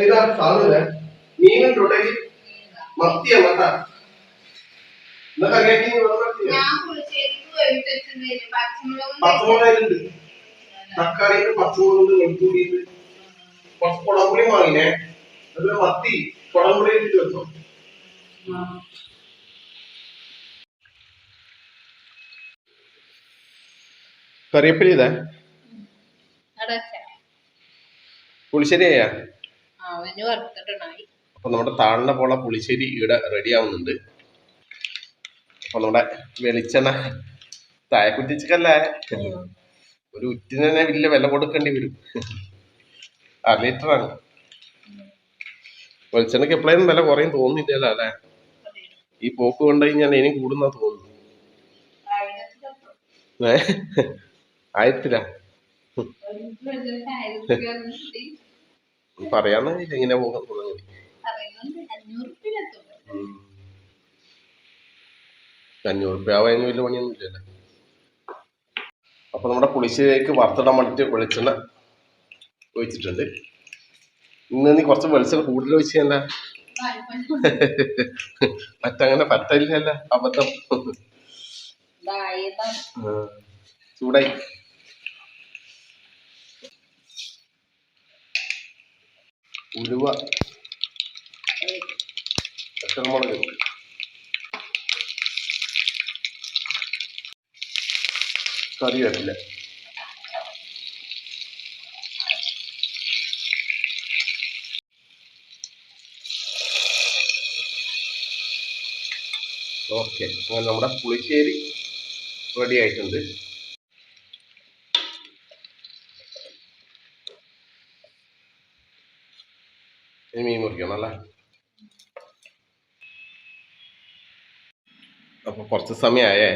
ഏതാ സാധനം? മീനുണ്ടോട്ടേക്ക് മത്തിയാ മത്ത. പച്ചമുളകും പച്ചമുളകുണ്ട്. തക്കാളിക്ക് പച്ചമുളകുണ്ട് വെളുത്തുള്ളിണ്ട് കുറച്ച് കുടംപുളി വാങ്ങിനെ. അതുപോലെ മത്തി കുടംപുളി ഇട്ടിട്ട് വെച്ചോ. കറിയപ്പലി ഇതാ. പുളിശ്ശേരിയാ അവന് വറുത്തിട്ടുണ്ടായി. അപ്പൊ നമ്മുടെ താഴ്ന്ന പോള പുളിശ്ശേരി ഇവിടെ റെഡി ആവുന്നുണ്ട്. അപ്പൊ നമ്മുടെ വെളിച്ചെണ്ണ തായക്കുറ്റിച്ചല്ലേ ഒരു ഉറ്റിന് തന്നെ വലിയ വില കൊടുക്കേണ്ടി വരും. അര ലിറ്ററാണ് വെളിച്ചെണ്ണക്ക് എപ്പോഴും വില കുറയും തോന്നുന്നില്ലല്ലോ അല്ലെ? ഈ പോക്ക് കൊണ്ട് കഴിഞ്ഞാൽ ഇനി കൂടുന്ന തോന്നുന്നു ഏ? പറയാന്ന് എങ്ങനെ പോകാൻ തുടങ്ങി അഞ്ഞൂറ് രൂപ ആവാൻ വലിയ പണിയൊന്നും ഇല്ലല്ലേ. അപ്പൊ നമ്മുടെ പുളിശ്ശേരിക്ക് വറുത്തിടാൻ വേണ്ടിട്ട് വെളിച്ചെണ്ണ ഒഴിച്ചിട്ടുണ്ട്. ഇന്ന് നീ കുറച്ച് വെളിച്ചെണ്ണ കൂടുതൽ ഒഴിച്ചല്ല മറ്റങ്ങനെ പറ്റില്ലല്ല അബദ്ധം. ചൂടായി. ഉലുവ പച്ചമുളക്. കറിവേപ്പില. ഓക്കെ അങ്ങനെ നമ്മുടെ പുളിശ്ശേരി റെഡി ആയിട്ടുണ്ട്. ഇനി മീൻ മുറിക്കണം അല്ലേ അപ്പൊ കുറച്ച് സമയമായേ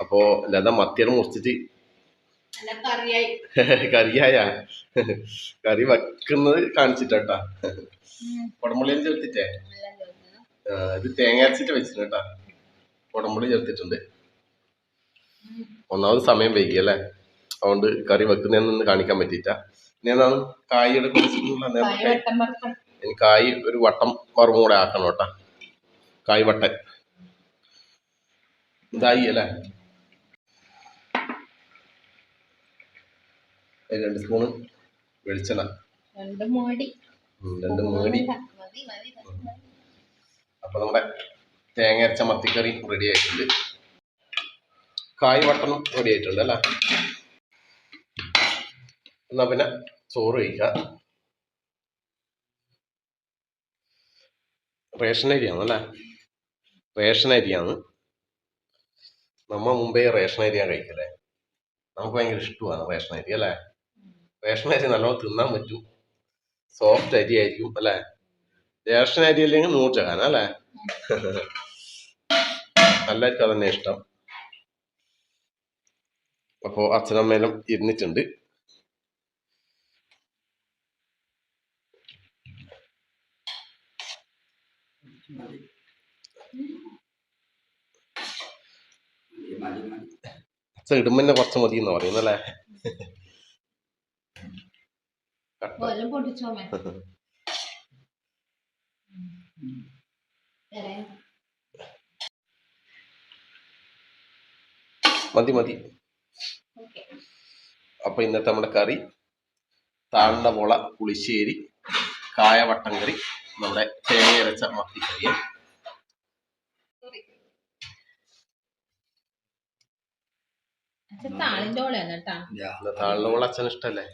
അപ്പോ ലത മത്തിയുടെ മുറിച്ചിട്ട് കറിയായി. കറി വെക്കുന്നത് കാണിച്ചിട്ടാ കുടമ്പുള്ളിയിൽ ചേർത്തിട്ടേ? ഇത് തേങ്ങ അരച്ചിട്ട് വെച്ചിട്ടുണ്ട്. കേട്ടാ കുടമ്പുള്ളി ചേർത്തിട്ടുണ്ട്. ഒന്നാമത് സമയം വൈകി അല്ലേ? അതുകൊണ്ട് കറി വെക്കുന്നതെന്ന് കാണിക്കാൻ പറ്റിയിട്ട. ഇനി എന്താണ് കായയുടെ കുറിച്ചിട്ടുള്ള ഇനി കായ് ഒരു വട്ടം വറവും കൂടെ ആക്കണം കേട്ടാ. കായ് വട്ടൻ. ഇതായി അല്ലേ? രണ്ട് സ്പൂണ് വെളിച്ചെണ്ണ. രണ്ട് മോടി. രണ്ട് മോടി. അപ്പൊ നമ്മുടെ തേങ്ങ അരച്ച മത്തിക്കറി റെഡി ആയിട്ടുണ്ട്. കായ് വട്ടണം റെഡി ആയിട്ടുണ്ട് അല്ല? എന്നാ പിന്നെ ചോറ് കഴിക്കാം. റേഷൻ അരിയാണ് അല്ലേ? റേഷൻ അരിയാണ്. നമ്മ മുമ്പേ റേഷൻ അരിയാണ് കഴിക്കല്ലേ നമുക്ക് ഭയങ്കര ഇഷ്ടമാണ് റേഷൻ അരി അല്ലേ? റേഷൻ അരി നല്ലോണം തിന്നാൻ പറ്റും. സോഫ്റ്റ് അരി ആയിരിക്കും അല്ലേ? റേഷൻ അരി അല്ലെങ്കിൽ നൂർജഹാൻ അല്ലേ? എല്ലാവർക്കും അതന്നെ ഇഷ്ടം. അപ്പോ അച്ഛനമ്മേലും ഇരുന്നിട്ടുണ്ട്. അച്ഛൻ ഇടുമ്പോ തന്നെ കുറച്ച് മതി എന്ന് പറയുന്നല്ലേ. മതി മതി. അപ്പൊ ഇന്നത്തെ നമ്മുടെ കറി താഴ്ന്ന മുള പുളിശ്ശേരി കായവട്ടം കറി. നമ്മുടെ തേങ്ങ അരച്ച മത്തിക്കറി അച്ഛൻ മുള അച്ഛന് ഇഷ്ടല്ലേ?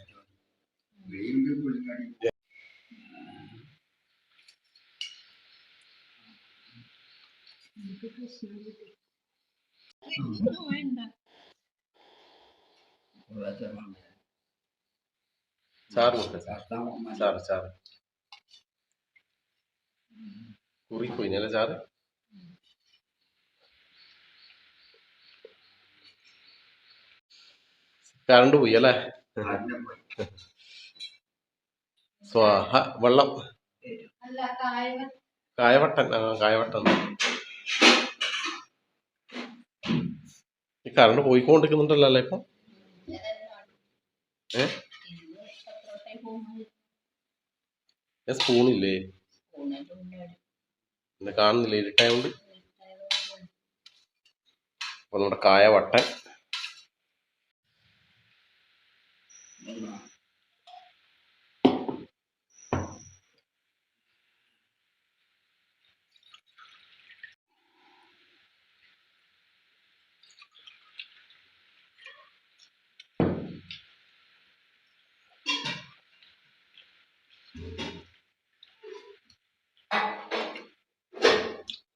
സാറ്. ചാറ് കൊടുക്ക ചാറ് ചാറ് സാറ് കറണ്ട് പോയി അല്ലേ? സ്വാഹ വെള്ളം അല്ല കായ കായവട്ടൻ ആ കായവട്ടൻ ഈ കറണ്ട് പോയിക്കൊണ്ടിരിക്കുന്നുണ്ടല്ലോ അല്ലേ ഇപ്പൊ? ഏ? സ്പൂണില്ലേ ഇന്ന് കാണുന്നില്ല ഇരുട്ടായോണ്ട്. അപ്പൊ നമ്മുടെ കായ വട്ടൻ.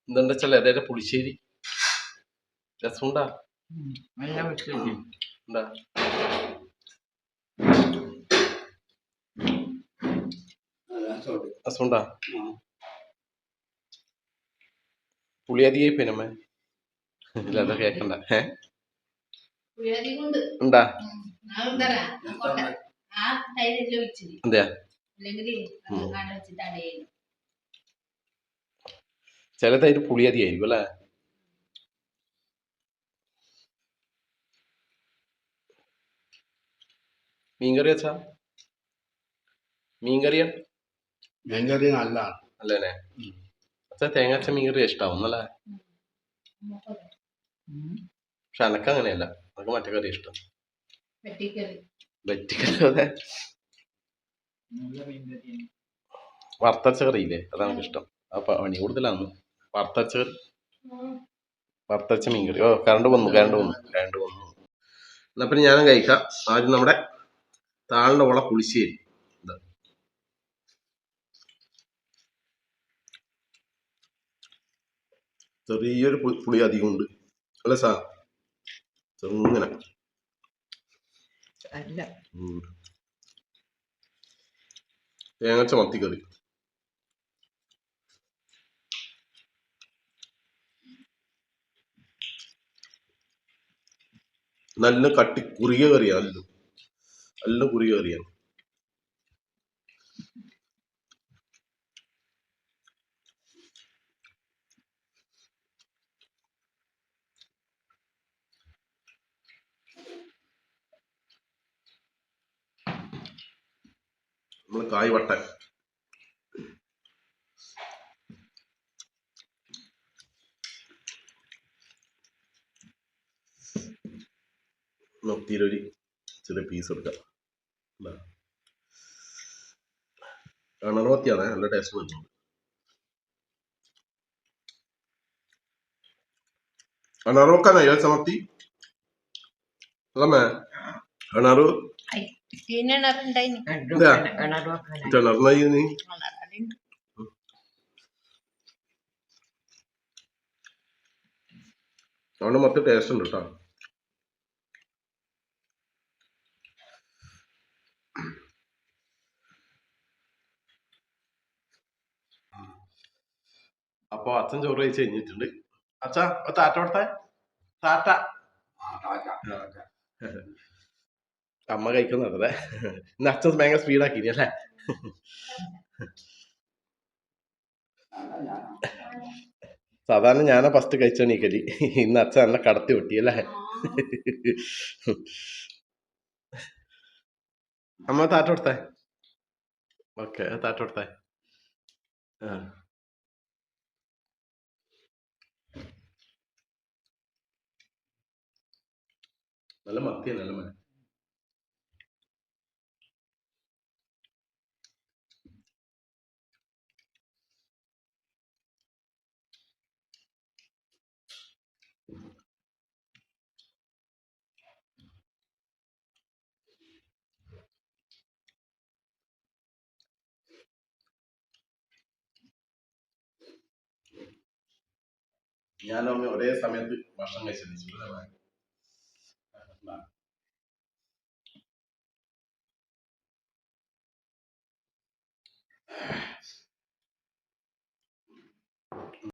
എന്തുണ്ട് വെച്ചാൽ അതേ പുളിശ്ശേരി. രസമുണ്ടാ? ഉണ്ടാ രസമുണ്ടാ? പുളി അധികമായി കേക്കണ്ട. ഏ? ഉണ്ടാ? അതെയാ ഉം. ഞാൻ തരാം ഞാൻ കൊണ്ട- ആ തൈരെല്ലാം ഒഴിച്ചിരി എന്തെയാ അല്ലെങ്കിൽ ഉം. കാണ്ട വെച്ചിട്ട് അടയും ചില തൈര് പുളി അധികമായിരിക്കും അല്ലേ? മീൻകറി വെച്ചാ മീൻകറിയാ? മീൻകറി നല്ല അല്ലേ അച്ഛാ തേങ്ങാച്ച മീൻകറി ഇഷ്ടാവും അല്ലേ പക്ഷെ അനക്ക് അങ്ങനെയല്ല. അനക്ക് മറ്റേ കറി ഇഷ്ടം. വെറ്റിക്കറി അതെ. വറുത്തച്ച കറിയില്ലേ? അതാണ് ഇഷ്ടം. അപ്പൊ പണി കൂടുതലാണ്? വറുത്തരച്ച കറി വറുത്തരച്ച മീൻകറി. ഓ കറണ്ട് വന്നു കറണ്ട് വന്നു കറണ്ട് വന്നു. എന്നാ പിന്നെ ഞാനും കഴിക്കാം. ആദ്യം നമ്മുടെ താളിന്റെ ഉള്ള പുളിശ്ശേരി. ഇതാ. ചെറിയൊരു പുളി പുളി അധികം ഉണ്ട് അല്ലേ സാ ചെറുങ്ങനെ. തേങ്ങ. തേങ്ങച്ച മത്തിക്കറി നല്ല കട്ടി കുറിയ കറിയാ നല്ല നല്ല കുറിയ. കറിയാണ് നമ്മൾ കായ് വട്ടൻ. നൊത്തിയിലൊരു ചെറിയ പീസ് എടുക്കാം കണർവത്തിയാണ് നല്ല ടേസ്റ്റ് വരുന്നുണ്ട് ചമത്തി അതമ്മേ അണറു തീനറുണ്ടായിന് ഇതാ. കിണർ വെക്കാനായി. കിണറിനായി നീ അവിടെ മൊത്തം ടേസ്റ്റ് ഉണ്ട് കേട്ടോ അപ്പൊ അച്ഛൻ ചോറ് കഴിച്ച് കഴിഞ്ഞിട്ടുണ്ട്. അച്ഛാ താറ്റ കൊടുത്തേ. താറ്റ. അമ്മ കഴിക്കുന്നുണ്ടല്ലേ ഇന്ന് അച്ഛൻ ഭയങ്കര സ്പീഡാക്കി അല്ലേ? സാധാരണ ഞാനാ ഫസ്റ്റ് കഴിച്ച നീക്കൽ ഇന്ന് അച്ഛൻ എന്നെ കടത്തി വെട്ടി അല്ലേ? അമ്മ താറ്റ കൊടുത്തേ. ഓക്കെ താറ്റ കൊടുത്തേ. ആ. നല്ല മത്തി നല്ല മന ഞാനും ഒരേ സമയത്ത് ഭക്ഷണം Đó. Yeah.